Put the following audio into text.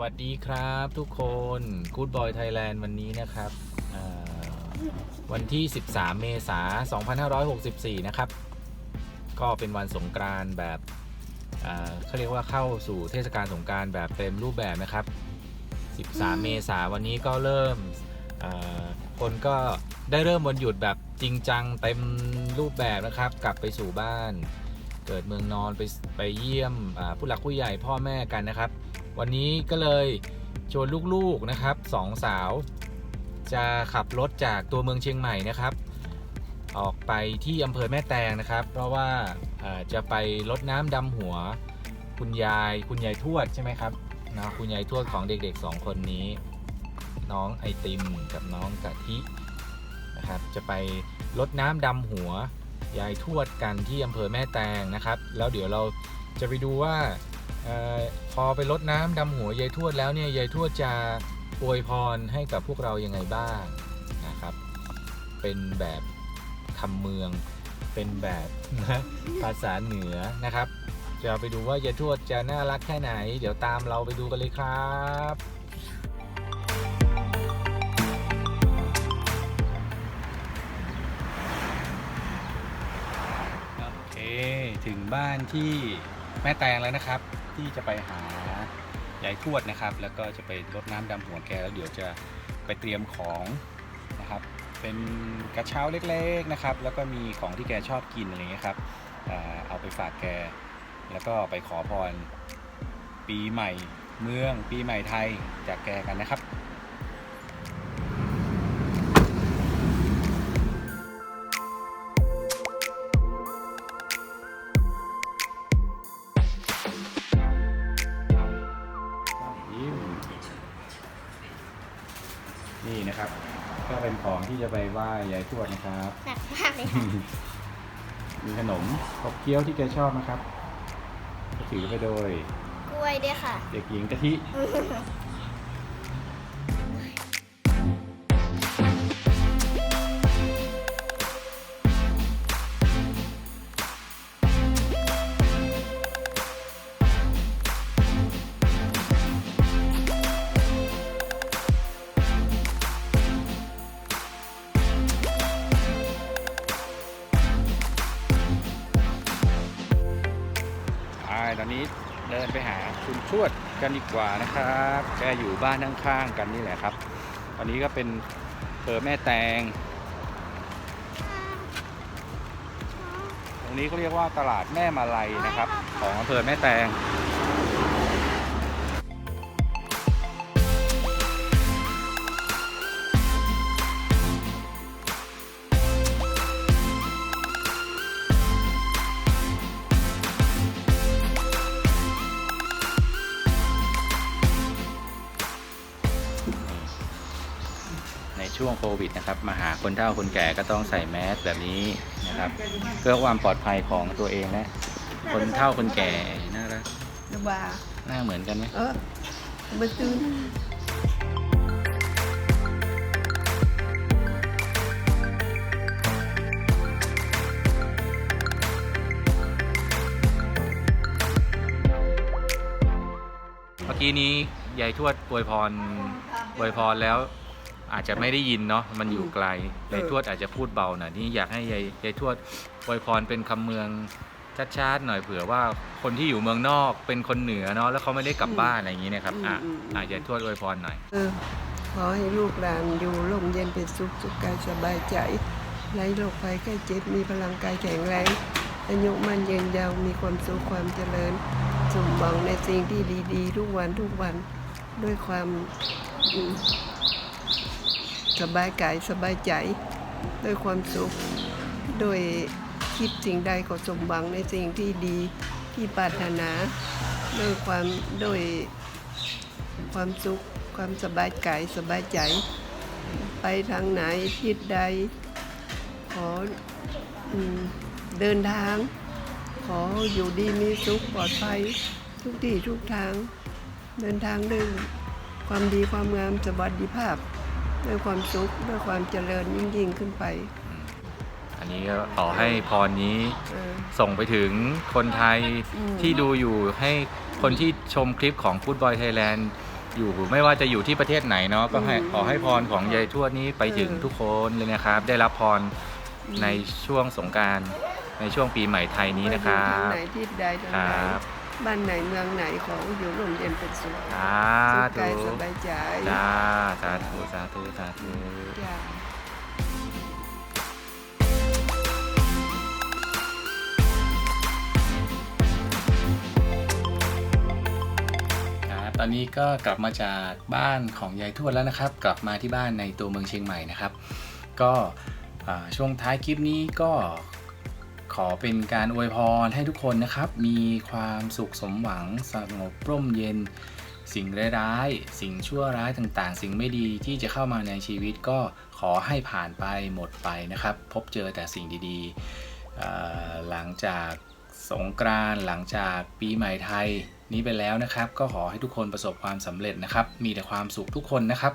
วัสดีครับทุกคน Good Boy Thailand วันนี้นะครับอ่าวันที่ 13 เมษายน 2564 นะครับ ก็เป็นวันสงกรานต์แบบอ่าเขาเรียกว่าเข้าสู่เทศกาลสงกรานต์แบบเต็มรูปแบบนะครับ 13 เมษายนวันนี้ก็เริ่มอ่าคนก็ได้เริ่มวันหยุดแบบจริงจังเต็มรูปแบบนะครับ กลับไปสู่บ้าน เกิดเมืองนอนไปไปเยี่ยมอ่าผู้หลักผู้ใหญ่พ่อแม่กันนะครับ วันนี้ก็เลยชวนลูกๆนะครับสองสาว จะขับรถจากตัวเมืองเชียงใหม่นะครับ ออกไปที่อำเภอแม่แตงนะครับ เพราะว่าจะไปรดน้ำดำหัว คุณยายคุณยายทวดใช่ไหมครับนะคุณยายทวดของเด็กๆสองคนนี้ น้องไอติมกับน้องกะทินะครับ จะไปรดน้ำดำหัว ยายทวดกันที่อำเภอแม่แตงนะครับ แล้วเดี๋ยวเราจะไปดูว่า พอไปรดน้ำดำหัวยายทวดแล้วเนี่ยยายทวดจะอวยพรให้กับพวกเรายังไงบ้างนะครับ เป็นแบบคำเมือง เป็นแบบภาษาเหนือนะครับจะไปดูว่ายายทวดจะน่ารักแค่ไหน เดี๋ยวตามเราไปดูกันเลยครับโอเคถึงบ้านที่แม่แตงแล้วนะครับ ที่จะไปหายายทวดนะครับ แล้วก็จะไปรดน้ำดำหัวแกแล้วเดี๋ยวจะไปเตรียมของนะครับ เป็นกระเช้าเล็กๆนะครับ แล้วก็มีของที่แกชอบกินอะไรเงี้ยครับเอาไปฝากแก แล้วก็ไปขอพรปีใหม่เมืองปีใหม่ไทยจากแกกันนะครับ เป็นของที่จะไปไหว้ยายทวดนะครับ หนักมากเลยค่ะมีขนมขบเคี้ยวที่แกชอบนะครับก็ถือไปโดย กล้วยด้วยค่ะ เด็กหญิงกะทิ ตอนนี้เดินไปหาคุณชวดกันดีกว่านะครับแกอยู่บ้านข้างๆกันนี่แหละครับ ตอนนี้ก็เป็นอำเภอแม่แตง ตรงนี้เขาเรียกว่าตลาดแม่มาลัยนะครับ ของอำเภอแม่แตง ช่วงโควิดนะครับมาหาคนเฒ่าคนแก่ก็ต้องใส่แมสแบบนี้นะครับ เพื่อความปลอดภัยของตัวเองและคนเฒ่าคนแก่น่ารัก Nó bà หน้าเหมือนกันไหม ơ bên tương เมื่อกี้นี้ยายทวดอวยพรอวยพรแล้ว อาจจะไม่ได้ยินเนาะมันอยู่ไกลยายทวดอาจจะพูดเบาหน่อยนี่อยากให้ยายยายทวดอวยพรเป็นคำเมืองชัดๆหน่อยเผื่อว่าคนที่อยู่เมืองนอกเป็นคนเหนือเนาะแล้วเขาไม่ได้กลับบ้านอะไรอย่างนี้นะครับอะอะยายทวดอวยพรหน่อย ừ. ขอให้ลูกหลานอยู่ร่มเย็นเป็นสุขสุขกายสบายใจไร้โรคภัยไข้เจ็บมีพลังกายแข็งแรงอายุมันยืนยาวมีความสุขความเจริญสมหวังในสิ่งที่ดี ๆ ทุกวันทุกวันด้วยความอืม สบายกายสบายใจด้วยความสุขโดยคิดสิ่งใดก็สมหวังในสิ่งที่ดีที่ปรารถนาด้วยความด้วยความสุขความสบายกายสบายใจ ไปทางไหนทิศใด ขออเดินทาง ขออยู่ดีมีสุขปลอดภัยทุกที่ทุกทาง เดินทางด้วยความดีความงามสวัสดิภาพ ด้วยความสุขด้วยความเจริญยิ่งยิ่งขึ้นไป อันนี้ก็ขอให้พรนี้เออ ส่งไปถึงคนไทยอืม ที่ดูอยู่ให้คนที่ชมคลิปของ Food Boy Thailand อยู่ไม่ว่าจะอยู่ที่ประเทศไหนเนาะก็ให้อืมขอให้พรของยายทวดนี้ไปถึงเออทุกคนเลยนะครับ ได้รับพรในช่วงสงกรารในช่วงปีใหม่ไทยนี้นะครัทางบไหนที่ใดทางคไหนรับ บ้านไหนเมืองไหนขออยู่ร่มเย็นเป็นสุขสาสุขธุกายสบายใจจ้าสาธุสาธุสาธุ จ้าครับตอนนี้ก็กลับมาจากบ้านของยายทวดแล้วนะครับ กลับมาที่บ้านในตัวเมืองเชียงใหม่นะครับ ก็อ่าช่วงท้ายคลิปนี้ก็ ขอเป็นการอวยพรให้ทุกคนนะครับ มีความสุขสมหวังสงบร่มเย็น สิ่งร้ายๆสิ่งชั่วร้ายต่างๆ สิ่งไม่ดีที่จะเข้ามาในชีวิตก็ขอให้ผ่านไปหมดไปนะครับ พบเจอแต่สิ่งดีๆ หลังจากสงกรานหลังจากปีใหม่ไทยนี้ไปแล้วนะครับ ก็ขอให้ทุกคนประสบความสำเร็จนะครับ มีแต่ความสุขทุกคนนะครับ